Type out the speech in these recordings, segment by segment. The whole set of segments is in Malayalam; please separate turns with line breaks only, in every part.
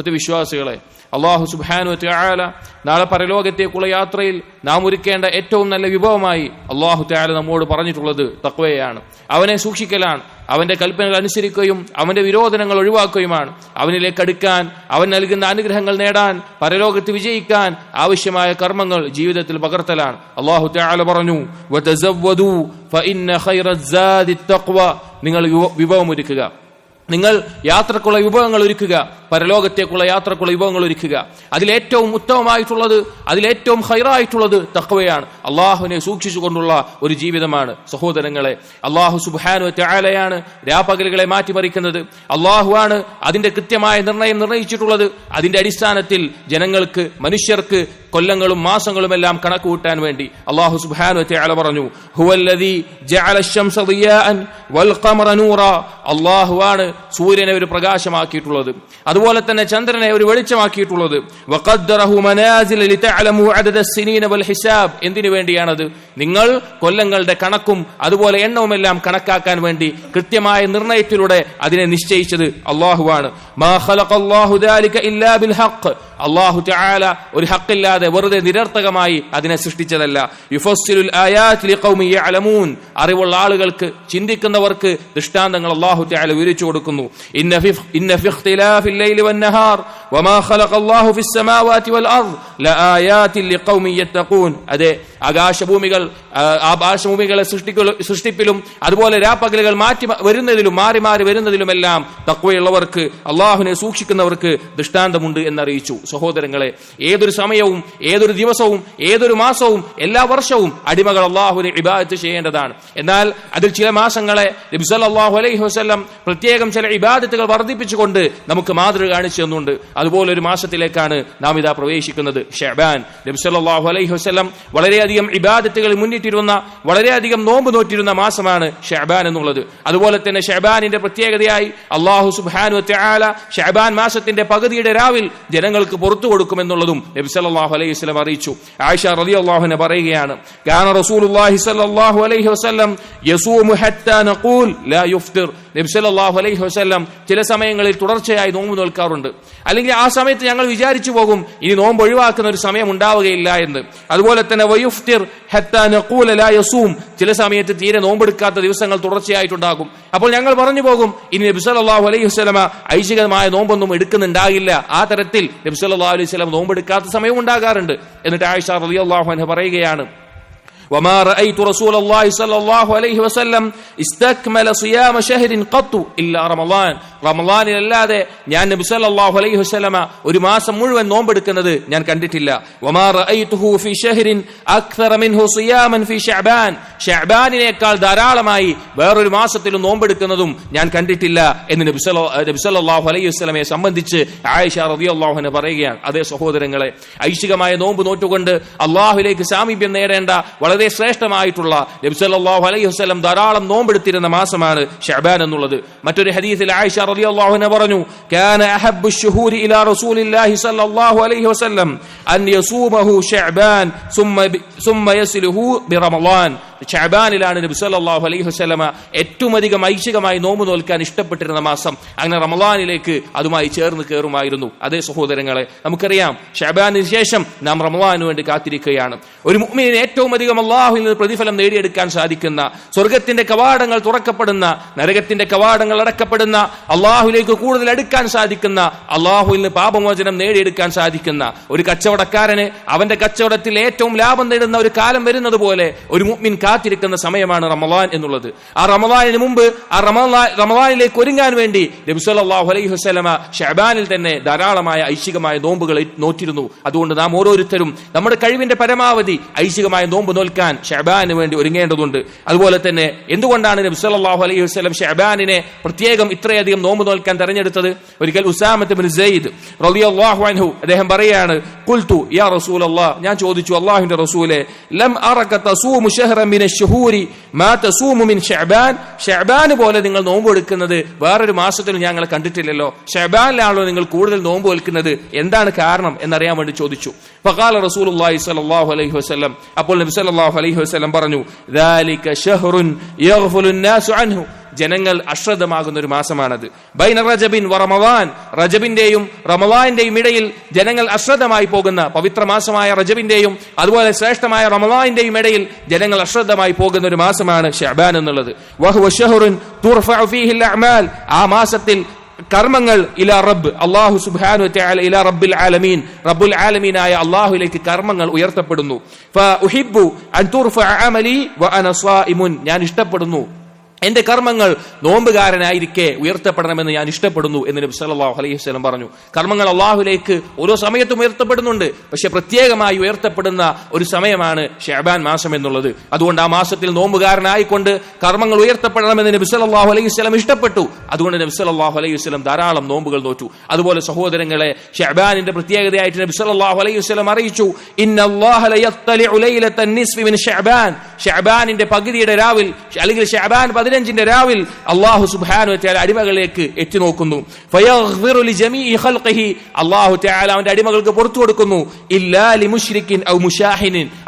സത്യവിശ്വാസികളെ അള്ളാഹു സുബാനു ത്യാല നാളെ പരലോകത്തേക്കുള്ള യാത്രയിൽ നാം ഒരുക്കേണ്ട ഏറ്റവും നല്ല വിഭവമായി അള്ളാഹു ത്യാല നമ്മോട് പറഞ്ഞിട്ടുള്ളത് തക്വയാണ്. അവനെ സൂക്ഷിക്കലാണ് അവന്റെ കൽപ്പനകൾ അനുസരിക്കുകയും അവന്റെ വിരോധനങ്ങൾ ഒഴിവാക്കുകയുമാണ്. അവനിലേക്ക് അടുക്കാൻ അവൻ നൽകുന്ന അനുഗ്രഹങ്ങൾ നേടാൻ പരലോകത്ത് വിജയിക്കാൻ ആവശ്യമായ കർമ്മങ്ങൾ ജീവിതത്തിൽ പകർത്തലാണ്. അള്ളാഹു ത്യാല പറഞ്ഞു നിങ്ങൾ വിഭവം ഒരുക്കുക. നിങ്ങൾ യാത്രക്കുള്ള വിഭവങ്ങൾ ഒരുക്കുക. പരലോകത്തേക്കുള്ള യാത്രക്കുള്ള വിഭവങ്ങൾ ഒരുക്കുക. അതിലേറ്റവും ഉത്തമമായിട്ടുള്ളത് അതിലേറ്റവും ഹൈറായിട്ടുള്ളത് തക്കവയാണ് അള്ളാഹുവിനെ സൂക്ഷിച്ചുകൊണ്ടുള്ള ഒരു ജീവിതമാണ്. സഹോദരങ്ങളെ അള്ളാഹു സുബാനു ത്യാലയാണ് രാപ്പകലുകളെ മാറ്റിമറിക്കുന്നത്. അള്ളാഹുവാണ് അതിന്റെ കൃത്യമായ നിർണയം നിർണയിച്ചിട്ടുള്ളത്. അതിന്റെ അടിസ്ഥാനത്തിൽ ജനങ്ങൾക്ക് മനുഷ്യർക്ക് കൊല്ലങ്ങളും മാസങ്ങളും എല്ലാം കണക്ക് കൂട്ടാൻ വേണ്ടി അള്ളാഹു സുബാനു ത്യാല പറഞ്ഞു അള്ളാഹുവാണ് സൂര്യനെ ഒരു പ്രകാശമാക്കിയിട്ടുള്ളത്. അത് അതുപോലെ തന്നെ ചന്ദ്രനെ ഒരു വെളിച്ചമാക്കിയിട്ടുള്ളത്. എന്തിനു വേണ്ടിയാണത്? നിങ്ങൾ കൊല്ലങ്ങളുടെ കണക്കും അതുപോലെ എണ്ണവുമെല്ലാം കണക്കാക്കാൻ വേണ്ടി കൃത്യമായ നിർണയത്തിലൂടെ അതിനെ നിശ്ചയിച്ചത് അള്ളാഹുവാണ്. അള്ളാഹു തആല ഒരു ഹക്കില്ലാതെ വെറുതെ നിരർത്ഥകമായി അതിനെ സൃഷ്ടിച്ചതല്ല. യുഫസ്സിലുൽ അലമൂൻ അറിവുള്ള ആളുകൾക്ക് ചിന്തിക്കുന്നവർക്ക് ദൃഷ്ടാന്തങ്ങൾ അള്ളാഹു തആല വിവരിച്ചു കൊടുക്കുന്നു. അതെ ആകാശഭൂമികൾ ആകാശഭൂമികളെ സൃഷ്ടിക്കലും സൃഷ്ടിപ്പിലും അതുപോലെ രാപ്പകലുകൾ മാറ്റി വരുന്നതിലും മാറി മാറി വരുന്നതിലുമെല്ലാം തക്വയുള്ളവർക്ക് അള്ളാഹുവിനെ സൂക്ഷിക്കുന്നവർക്ക് ദൃഷ്ടാന്തമുണ്ട് എന്നറിയിച്ചു. സഹോദരങ്ങളെ ഏതൊരു സമയവും ഏതൊരു ദിവസവും ഏതൊരു മാസവും എല്ലാ വർഷവും അടിമകൾ അള്ളാഹുവിനെ ഇബാദത്ത് ചെയ്യേണ്ടതാണ്. എന്നാൽ അതിൽ ചില മാസങ്ങളെ നബി സല്ലല്ലാഹു അലൈഹി വസല്ലം പ്രത്യേകം ചില ഇബാദത്തുകൾ വർദ്ധിപ്പിച്ചുകൊണ്ട് നമുക്ക് മാതൃക കാണിച്ചു തന്നുണ്ട്. അതുപോലെ ഒരു മാസത്തിലേക്കാണ് നാം ഇതാ പ്രവേശിക്കുന്നത്. ഷെബാൻ അലൈഹി വസല്ലം വളരെയധികം ഇബാദത്തുകൾ മുന്നിട്ടിരുന്ന വളരെയധികം നോമ്പ് നോറ്റിരുന്ന മാസമാണ് ഷെഹബാൻ എന്നുള്ളത്. അതുപോലെ തന്നെ ഷെഹബാനിന്റെ പ്രത്യേകതയായി അള്ളാഹു സുബാനു തആല ഷെബാൻ മാസത്തിന്റെ പകുതിയുടെ രാവിൽ ജനങ്ങൾക്ക് പുറത്തു കൊടുക്കുമെന്നുള്ളതും നബി സല്ലാഹു അലൈഹി വസ്ലം അറിയിച്ചു. ആയിഷ റളിയല്ലാഹു അള്ളാഹുനെ പറയുകയാണ് കാരണം സല്ലല്ലാഹു അലൈഹി വസല്ലം യസൂമു നഖൂൽ ലാ നബി സല്ലല്ലാഹു അലൈഹി വസല്ലം ചില സമയങ്ങളിൽ തുടർച്ചയായി നോമ്പ് നോൽക്കാറുണ്ട്. അല്ലെങ്കിൽ ആ സമയത്ത് ഞങ്ങൾ വിചാരിച്ചു പോകും ഇനി നോമ്പ് ഒഴിവാക്കുന്ന ഒരു സമയം ഉണ്ടാവുകയില്ല എന്ന്. അതുപോലെ തന്നെ വയുഫ്തിർ യസൂം. ചില സമയത്ത് തീരെ നോമ്പെടുക്കാത്ത ദിവസങ്ങൾ തുടർച്ചയായിട്ടുണ്ടാകും. അപ്പോൾ ഞങ്ങൾ പറഞ്ഞു പോകും ഇനി നബി സല്ലല്ലാഹു അലൈഹി വസ്ലമ ഐശികമായ നോമ്പൊന്നും എടുക്കുന്നുണ്ടാകില്ല. ആ തരത്തിൽ നബി സല്ലല്ലാഹു അലൈഹി വസല്ലം നോമ്പെടുക്കാത്ത സമയം ഉണ്ടാകാറുണ്ട്. എന്നിട്ട് ആയിഷ റളിയല്ലാഹു അൻഹ പറയുകയാണ് وما رأيت رسول الله صلى الله عليه وسلم استكمل صيام شهر قط إلا رمضان റമളാനിൽ അല്ലാതെ ഞാൻ നബി സല്ലല്ലാഹു അലൈഹി വസല്ലമ ഒരു മാസം മുഴുവൻ നോമ്പെടുക്കുന്നത് ഞാൻ കണ്ടിട്ടില്ല വമാ റഅയ്തുഹു ഫീ ഷഹ്റിൻ അക്തറ മിൻഹു സിയാമൻ ഫീ ശഅബാൻ ശഅബാനിനേക്കാൾ ധാരാളമായി വേറൊരു മാസത്തിലും നോമ്പെടുക്കുന്നതും ഞാൻ കണ്ടിട്ടില്ല എന്ന് നബി സല്ല- നബി സല്ലല്ലാഹു അലൈഹി വസല്ലമയെ സംബന്ധിച്ച് ആയിഷ റളിയല്ലാഹു അൻഹ പറയുകയാണ് അതേ സഹോദരങ്ങളെ ഐശികമായ നോമ്പ് നോറ്റുകൊണ്ട് അള്ളാഹുലേക്ക് സാമീപ്യം നേടേണ്ട വളരെ ശ്രേഷ്ഠമായിട്ടുള്ള നബി സല്ലല്ലാഹു അലൈഹി വസല്ലം ധാരാളം നോമ്പെടുത്തിരുന്ന മാസമാണ് ഷഅബാൻ എന്നുള്ളത് മറ്റൊരു ഹദീസിൽ ആയിഷ റളിയല്ലാഹു അൻഹ പറഞ്ഞു കാന അഹബ്ബു الشهور الى رسول الله صلى الله عليه وسلم ان يصومه شعبان ثم ب- ثم يصله برمضان ഷഅബാനിലാണ് നബി സല്ലല്ലാഹു അലൈഹി വസ്ലമ ഏറ്റവും അധികം ഐച്ഛികമായി നോമ്പ് നോൽക്കാൻ ഇഷ്ടപ്പെട്ടിരുന്ന മാസം. അങ്ങനെ റമളാനിലേക്ക് അതുമായി ചേർന്ന് കയറുമായിരുന്നു. അതേ സഹോദരങ്ങളെ നമുക്കറിയാം ഷാബാനിന് ശേഷം നാം റമലാനു വേണ്ടി കാത്തിരിക്കുകയാണ്. ഒരു മുഅ്മിനിന് ഏറ്റവും അധികം അള്ളാഹുവിൽ നിന്ന് പ്രതിഫലം നേടിയെടുക്കാൻ സാധിക്കുന്ന സ്വർഗത്തിന്റെ കവാടങ്ങൾ തുറക്കപ്പെടുന്ന നരകത്തിന്റെ കവാടങ്ങൾ അടക്കപ്പെടുന്ന അള്ളാഹുലേക്ക് കൂടുതൽ എടുക്കാൻ സാധിക്കുന്ന അള്ളാഹുവിൽ നിന്ന് പാപമോചനം നേടിയെടുക്കാൻ സാധിക്കുന്ന ഒരു കച്ചവടക്കാരന് അവന്റെ കച്ചവടത്തിൽ ഏറ്റവും ലാഭം നേടുന്ന ഒരു കാലം വരുന്നത് പോലെ ഒരു മുഅ്മിൻ കാത്തിരിക്കുന്ന സമയമാണ് റമദാൻ എന്നുള്ളത്. ആ റമദാനിന് മുമ്പ് ആ റമദാനിലേക്ക് ഒരുങ്ങാൻ വേണ്ടി നബി സല്ലല്ലാഹു അലൈഹി വസല്ലമ ഷഅബാനിൽ തന്നെ ധാരാളമായ ഐശികമായ നോമ്പുകൾ നോറ്റിരുന്നു. അതുകൊണ്ട് നാം ഓരോരുത്തരും നമ്മുടെ കഴിവിന്റെ പരമാവധി ഐശികമായ നോമ്പ് നോൽക്കാൻ ഷഅബാന് വേണ്ടി ഒരുങ്ങേണ്ടതുണ്ട്. അതുപോലെ തന്നെ എന്തുകൊണ്ടാണ് നബി സല്ലല്ലാഹു അലൈഹി വസ്ലം ഷഹബാനിനെ പ്രത്യേകം ഇത്രയധികം നോമ്പ് നോൽക്കാൻ തെരഞ്ഞെടുത്തത്? ഒരിക്കൽ ഉസാമത്ത് ബിൻ സെയ്ദ് റളിയല്ലാഹു അൻഹു അദ്ദേഹം പറയാണ് കുൽത്തു യാ റസൂലല്ലാഹ് ഞാൻ ചോദിച്ചു അല്ലാഹുവിന്റെ റസൂലെ ലം അറക തസൂമു ശഹറൻ മിന ഷുഹൂരി മാ തസൂമു മിൻ ഷെബാൻ ഷെബാൻ പോലെ നിങ്ങൾ നോമ്പ് എടുക്കുന്നത് വേറൊരു മാസത്തിൽ ഞങ്ങൾ കണ്ടിട്ടില്ലല്ലോ. ഷെബാനിലാണല്ലോ നിങ്ങൾ കൂടുതൽ നോമ്പ് എടുക്കുന്നത് എന്താണ് കാരണം എന്നറിയാൻ വേണ്ടി ചോദിച്ചു. ഫഖാല റസൂലുള്ളാഹി സ്വല്ലല്ലാഹു അലൈഹി വസല്ലം. അപ്പോൾ നബി സ്വല്ലല്ലാഹു അലൈഹി വസല്ലം പറഞ്ഞു ദാലിക ഷഹ്റുൻ യഗ്ഫുലുന്നാസു അൻഹു. ജനങ്ങൾ അശ്രദ്ധമാകുന്ന ഒരു മാസമാണത്. ബൈന റജബിൻ വ റമവാൻ റജബിന്റെയും റമവാന്റെയും ഇടയിൽ ജനങ്ങൾ അശ്രദ്ധമായി പോകുന്ന പവിത്ര മാസമായ റജബിന്റെയും അതുപോലെ ശ്രേഷ്ഠമായ റമവാന്റെയും ഇടയിൽ ജനങ്ങൾ അശ്രദ്ധമായി പോകുന്ന ഒരു മാസമാണ് ഷഅബാൻ എന്നുള്ളത്. ആ മാസത്തിൽ കർമ്മങ്ങൾ ഇല റബ്ബ്. അള്ളാഹു സുബാനു ഇല റബ്ബിൽ ആലമീൻ. റബ്ബുൽ ആലമീനായ അള്ളാഹുലേക്ക് കർമ്മങ്ങൾ ഉയർത്തപ്പെടുന്നു. ഞാൻ ഇഷ്ടപ്പെടുന്നു. എന്റെ കർമ്മങ്ങൾ നോമ്പുകാരനായിരിക്കെ ഉയർത്തപ്പെടണമെന്ന് ഞാൻ ഇഷ്ടപ്പെടുന്നു എന്ന് നബി സല്ലല്ലാഹു അലൈഹി വസല്ലം പറഞ്ഞു. കർമ്മങ്ങൾ അള്ളാഹുലേക്ക് ഓരോ സമയത്തും ഉയർത്തപ്പെടുന്നുണ്ട്. പക്ഷെ പ്രത്യേകമായി ഉയർത്തപ്പെടുന്ന ഒരു സമയമാണ് ഷാബാൻ മാസം എന്നുള്ളത്. അതുകൊണ്ട് ആ മാസത്തിൽ നോമ്പുകാരനായിക്കൊണ്ട് കർമ്മങ്ങൾ ഉയർത്തപ്പെടണമെന്ന് നബി സല്ലല്ലാഹു അലൈഹി വസല്ലം ഇഷ്ടപ്പെട്ടു. അതുകൊണ്ട് നബി സല്ലല്ലാഹു അലൈഹി വസല്ലം ധാരാളം നോമ്പുകൾ നോറ്റു. അതുപോലെ സഹോദരങ്ങളെ ഷാബാനിന്റെ പ്രത്യേകതയായിട്ട് നബി സല്ലല്ലാഹു അലൈഹി വസല്ലം അറിയിച്ചു. ഇന്നല്ലാഹ ലയത്തലിഉ ലൈലത്തൻ മിൻ ഷഅബാൻ ഷഅബാനിന്റെ പകുതിയുടെ രാവിൽ അല്ലെങ്കിൽ ഷഅബാൻ പതിനഞ്ചിന്റെ രാവിൽ അള്ളാഹു സുബാനു അടിമകളിലേക്ക് എത്തി നോക്കുന്നു അള്ളാഹു അവന്റെ അടിമകൾക്ക് പുറത്തു കൊടുക്കുന്നു. ഔ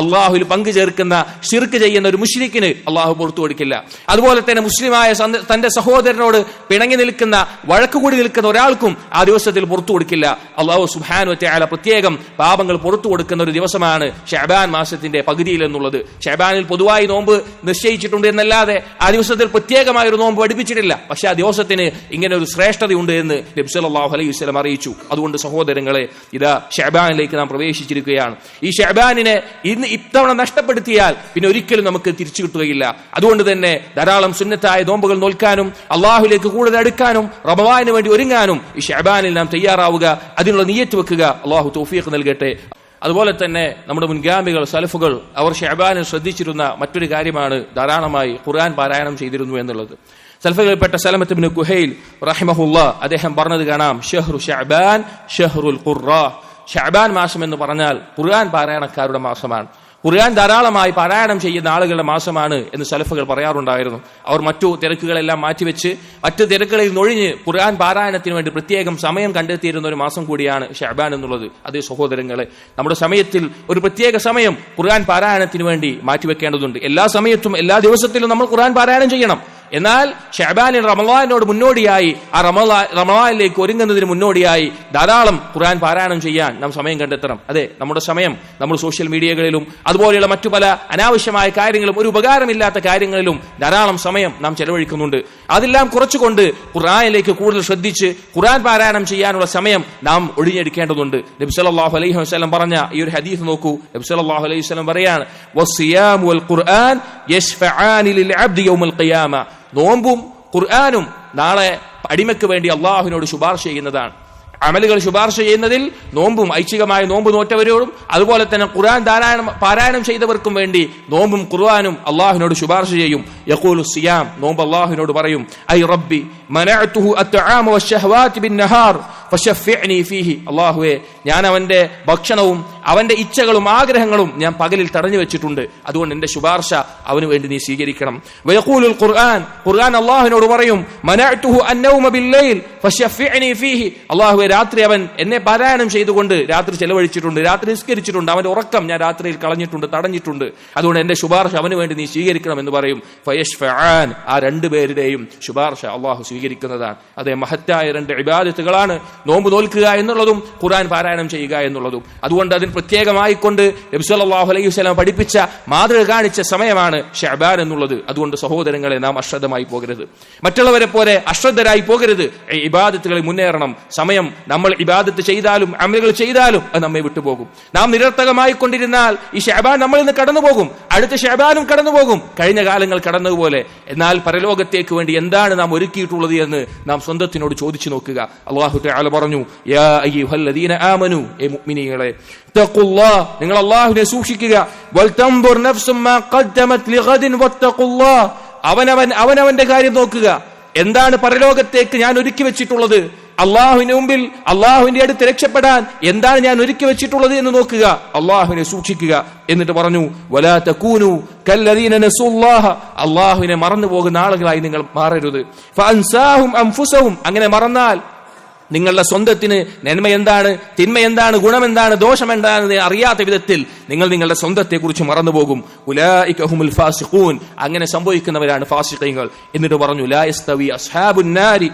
അള്ളാഹുവിൽ പങ്കു ചേർക്കുന്ന ഷിർക്ക് ചെയ്യുന്ന ഒരു മുശ്രിക്കിന് അള്ളാഹു പുറത്തു കൊടുക്കില്ല. അതുപോലെ തന്നെ മുസ്ലിമായ തന്റെ സഹോദരനോട് പിണങ്ങി നിൽക്കുന്ന വഴക്കുകൂടി നിൽക്കുന്ന ഒരാൾക്കും ആ ദിവസത്തിൽ പുറത്തു കൊടുക്കില്ല. അള്ളാഹു സുബാനു പ്രത്യേകം പാപങ്ങൾ പുറത്തു കൊടുക്കുന്ന ഒരു ദിവസമാണ് ഷഅബാൻ മാസത്തിന്റെ പകുതിയിൽ എന്നുള്ളത്. ഷഅബാനിൽ പൊതുവായി നോമ്പ് നിശ്ചയിച്ചിട്ടുണ്ട് എന്നല്ലാതെ ആ ദിവസത്തിൽ പ്രത്യേകമായ ഒരു നോമ്പ് പഠിപ്പിച്ചിട്ടില്ല. പക്ഷെ ആ ദിവസത്തിന് ഇങ്ങനെ ഒരു ശ്രേഷ്ഠതയുണ്ട് എന്ന് നബ്സലാഹു അലൈഹി വസ്ലം അറിയിച്ചു. അതുകൊണ്ട് സഹോദരങ്ങളെ ഇതാ ഷഅബാനിലേക്ക് നാം പ്രവേശിച്ചിരിക്കുകയാണ്. ഈ ഷെബാനിനെ ഇന്ന് ഇത്തവണ നഷ്ടപ്പെടുത്തിയാൽ പിന്നെ ഒരിക്കലും നമുക്ക് തിരിച്ചു കിട്ടുകയില്ല. അതുകൊണ്ട് തന്നെ ധാരാളം സുന്നത്തായ നോമ്പുകൾ നോൽക്കാനും അള്ളാഹുലേക്ക് കൂടുതൽ അടുക്കാനും റമവാന് വേണ്ടി ഒരുങ്ങാനും ഈ ഷഅബാനിൽ നാം തയ്യാറാവുക അതിനുള്ള നീയറ്റ് വെക്കുക. അള്ളാഹു തോഫിയൊക്കെ നൽകട്ടെ. അതുപോലെ തന്നെ നമ്മുടെ മുൻഗാമികൾ സലഫുകൾ അവർ ഷഹബാനിൽ ശ്രദ്ധിച്ചിരുന്ന മറ്റൊരു കാര്യമാണ് ധാരാളമായി ഖുർആൻ പാരായണം ചെയ്തിരുന്നു എന്നുള്ളത്. സൽഫകളിൽപ്പെട്ട സലമത്ത് ബിൻ കുഹൈൽ റഹിമഹുല്ല അദ്ദേഹം പറഞ്ഞത് കാണാം ഷെഹ്റു ഷഹബാൻ ഷെഹ്റുൽ ഖുർറ. ഷഹബാൻ മാസം എന്ന് പറഞ്ഞാൽ ഖുർആൻ പാരായണക്കാരുടെ മാസമാണ്. ഖുർആൻ ധാരാളമായി പാരായണം ചെയ്യുന്ന ആളുകളുടെ മാസമാണ് എന്ന് സലഫുകൾ പറയാറുണ്ടായിരുന്നു. അവർ മറ്റു തിരക്കുകളെല്ലാം മാറ്റിവെച്ച് മറ്റു തിരക്കുകളിൽ നൊഴിഞ്ഞ് ഖുർആൻ പാരായണത്തിന് വേണ്ടി പ്രത്യേകം സമയം കണ്ടെത്തിയിരുന്ന ഒരു മാസം കൂടിയാണ് ഷഹബാൻ എന്നുള്ളത്. അതേ സഹോദരങ്ങളെ നമ്മുടെ സമയത്തിൽ ഒരു പ്രത്യേക സമയം ഖുർആൻ പാരായണത്തിന് വേണ്ടി മാറ്റിവെക്കേണ്ടതുണ്ട്. എല്ലാ സമയത്തും എല്ലാ ദിവസത്തിലും നമ്മൾ ഖുർആൻ പാരായണം ചെയ്യണം. എന്നാൽ ഷഹബാനിൽ റമലാനോട് മുന്നോടിയായി ആ റമലാ റമലാനിലേക്ക് ഒരുങ്ങുന്നതിന് മുന്നോടിയായി ധാരാളം ഖുർആൻ പാരായണം ചെയ്യാൻ നാം സമയം കണ്ടെത്തണം. അതെ നമ്മുടെ സമയം നമ്മൾ സോഷ്യൽ മീഡിയകളിലും അതുപോലെയുള്ള മറ്റു പല അനാവശ്യമായ കാര്യങ്ങളും ഒരു ഉപകാരമില്ലാത്ത കാര്യങ്ങളിലും ധാരാളം സമയം നാം ചെലവഴിക്കുന്നുണ്ട്. അതെല്ലാം കുറച്ചുകൊണ്ട് ഖുർആനിലേക്ക് കൂടുതൽ ശ്രദ്ധിച്ച് ഖുർആൻ പാരായണം ചെയ്യാനുള്ള സമയം നാം ഒഴിഞ്ഞെടുക്കേണ്ടതുണ്ട്. നബി സല്ലല്ലാഹു അലൈഹി വസല്ലം പറഞ്ഞ ഈ ഒരു ഹദീസ് നോക്കൂ. നബി സല്ലല്ലാഹു അലൈഹി വസല്ലം പറയാണ് ഖുർആൻ യശ്ഫആനി ലിൽ അബ്ദി നോമ്പും ഖുർആാനും നാളെ അടിമയ്ക്ക് വേണ്ടി അള്ളാഹുവിനോട് ശുപാർശ ചെയ്യുന്നതാണ്. അമലുകൾ ശുപാർശ ചെയ്യുന്നതിൽ നോമ്പും ഐച്ഛികമായ നോമ്പ് നോറ്റവരോടും അതുപോലെ തന്നെ ഖുർആൻ ധാരാളം പാരായണം ചെയ്തവർക്കും വേണ്ടി നോമ്പും ഖുർആാനും അള്ളാഹുവിനോട് ശുപാർശ ചെയ്യും. യഖൂലു സിയാം നോമ്പ് അള്ളാഹുവിനോട് പറയും ഐ റബ്ബി അള്ളാഹുവേ ഞാൻ അവന്റെ ഭക്ഷണവും അവന്റെ ഇച്ഛകളും ആഗ്രഹങ്ങളും ഞാൻ പകലിൽ തടഞ്ഞു വെച്ചിട്ടുണ്ട്. അതുകൊണ്ട് എന്റെ ശുപാർശ അവന് വേണ്ടി നീ സ്വീകരിക്കണം. വയഖൂലുൽ ഖുർആൻ ഖുർആൻ അള്ളാഹുവിനോട് പറയും അള്ളാഹു അന്നൗമ ഫീഹി. രാത്രി അവൻ എന്നെ പാരായണം ചെയ്തുകൊണ്ട് രാത്രി ചെലവഴിച്ചിട്ടുണ്ട് രാത്രി നിസ്കരിച്ചിട്ടുണ്ട്. അവന്റെ ഉറക്കം ഞാൻ രാത്രിയിൽ കളഞ്ഞിട്ടുണ്ട് തടഞ്ഞിട്ടുണ്ട്. അതുകൊണ്ട് എന്റെ ശുപാർശ അവന് വേണ്ടി നീ സ്വീകരിക്കണം എന്ന് പറയും. ഫയഷ്ഫആൻ ആ രണ്ടുപേരുടെയും ശുപാർശ അള്ളാഹു സ്വീകരിക്കുന്നതാണ്. അതേ മഹത്തായ രണ്ട് ഇബാദത്തുകളാണ്. നോമ്പ് നോൽക്കുക എന്നുള്ളതും ഖുർആൻ പാരായണം ചെയ്യുക എന്നുള്ളതും. അതുകൊണ്ട് അതിന് പ്രത്യേകമായിക്കൊണ്ട് നബ്സുല്ലാഹു അലൈഹി വസ്ലാം പഠിപ്പിച്ച മാതൃക കാണിച്ച സമയമാണ് ഷഹബാൻ എന്നുള്ളത്. അതുകൊണ്ട് സഹോദരങ്ങളെ നാം അശ്രദ്ധമായി പോകരുത്. മറ്റുള്ളവരെ പോലെ അശ്രദ്ധരായി പോകരുത്. ഇബാദത്തുകളിൽ മുന്നേറണം. സമയം നമ്മൾ ഇബാദത്ത് ചെയ്താലും അമലുകൾ ചെയ്താലും അത് നമ്മെ വിട്ടുപോകും. നാം നിരർത്ഥകമായി കൊണ്ടിരുന്നാൽ ഈ ഷഹബാൻ നമ്മളിൽ നിന്ന് കടന്നുപോകും. അടുത്ത ഷഹബാനും കടന്നുപോകും. കഴിഞ്ഞ കാലങ്ങൾ കടന്നതുപോലെ. എന്നാൽ പരലോകത്തേക്ക് വേണ്ടി എന്താണ് നാം ഒരുക്കിയിട്ടുള്ളത് എന്ന് നാം സ്വന്തത്തിനോട് ചോദിച്ചു നോക്കുക. അള്ളാഹു പറഞ്ഞു യാ അയ്യുഹല്ലദീന ആമനു ഏ മുഅ്മിനീങ്ങളെ. തഖുല്ലാഹ് നിങ്ങൾ അല്ലാഹുവിനെ സൂക്ഷിക്കുക. വൽ തംബുർ നഫ്സും മാ ഖദ്ദമത് ലിഗദിൻ വത്തഖുല്ലാ. അവനവൻ അവനവന്റെ കാര്യം നോക്കുക. എന്താണ് പരലോകത്തേക്ക് ഞാൻ ഒരുക്കി വെച്ചിട്ടുള്ളത്? അള്ളാഹുവിന് മുമ്പിൽ അള്ളാഹുവിന്റെ അടുത്ത് രക്ഷപ്പെടാൻ എന്താണ് ഞാൻ ഒരുക്കി വെച്ചിട്ടുള്ളത് എന്ന് നോക്കുക. അള്ളാഹുവിനെ സൂക്ഷിക്കുക. എന്നിട്ട് പറഞ്ഞു വലാ തകൂനു കല്ലദീന നസുല്ലാഹ. അള്ളാഹുവിനെ മറന്നു പോകുന്ന ആളുകളായി നിങ്ങൾ മാറരുത്. അങ്ങനെ മറന്നാൽ നിങ്ങളുടെ സ്വന്തത്തിന് നന്മ എന്താണ് തിന്മ എന്താണ് ഗുണം എന്താണ് ദോഷം എന്താണ് അറിയാത്ത വിധത്തിൽ നിങ്ങൾ നിങ്ങളുടെ സ്വന്തത്തെ കുറിച്ച് മറന്നുപോകും. ഉലായിക ഫാസിഖൂൻ. അങ്ങനെ സംഭവിക്കുന്നവരാണ് ഫാസിഖീങ്ങൾ. എന്നിട്ട് പറഞ്ഞു ലാ അസ്ഹാബുൻ നാരി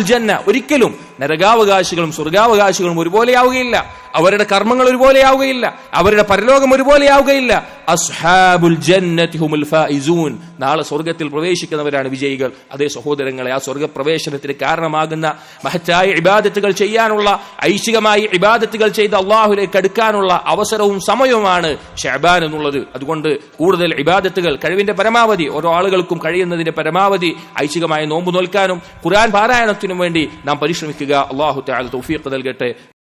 ജന്ന. ഒരിക്കലും നരകാവകാശികളും സ്വർഗാവകാശികളും ഒരുപോലെയാവുകയില്ല. അവരുടെ കർമ്മങ്ങൾ ഒരുപോലെയാവുകയില്ല. അവരുടെ പരലോകം ഒരുപോലെയാവുകയില്ല. അസ്ഹാബുൽ ജന്നത്തിഹുമുൽ നാളെ സ്വർഗത്തിൽ പ്രവേശിക്കുന്നവരാണ് വിജയികൾ. അതേ സഹോദരങ്ങളെ ആ സ്വർഗപ്രവേശനത്തിന് കാരണമാകുന്ന മഹത്തായ ഇബാദത്തുകൾ ചെയ്യാനുള്ള ഐശികമായി ഇബാദത്തുകൾ ചെയ്ത് അള്ളാഹുലേക്ക് അടുക്കാനുള്ള അവസരവും സമയവുമാണ് ഷഹബാൻ എന്നുള്ളത്. അതുകൊണ്ട് കൂടുതൽ ഇബാദത്തുകൾ കഴിവിന്റെ പരമാവധി ഓരോ ആളുകൾക്കും കഴിയുന്നതിന്റെ പരമാവധി ഐശികമായ നോമ്പ് നോൽക്കാനും ഖുർആൻ പാരായണത്തിനും വേണ്ടി നാം പരിശ്രമിക്കുക അള്ളാഹു തആല തൗഫീഖ് നൽകട്ടെ.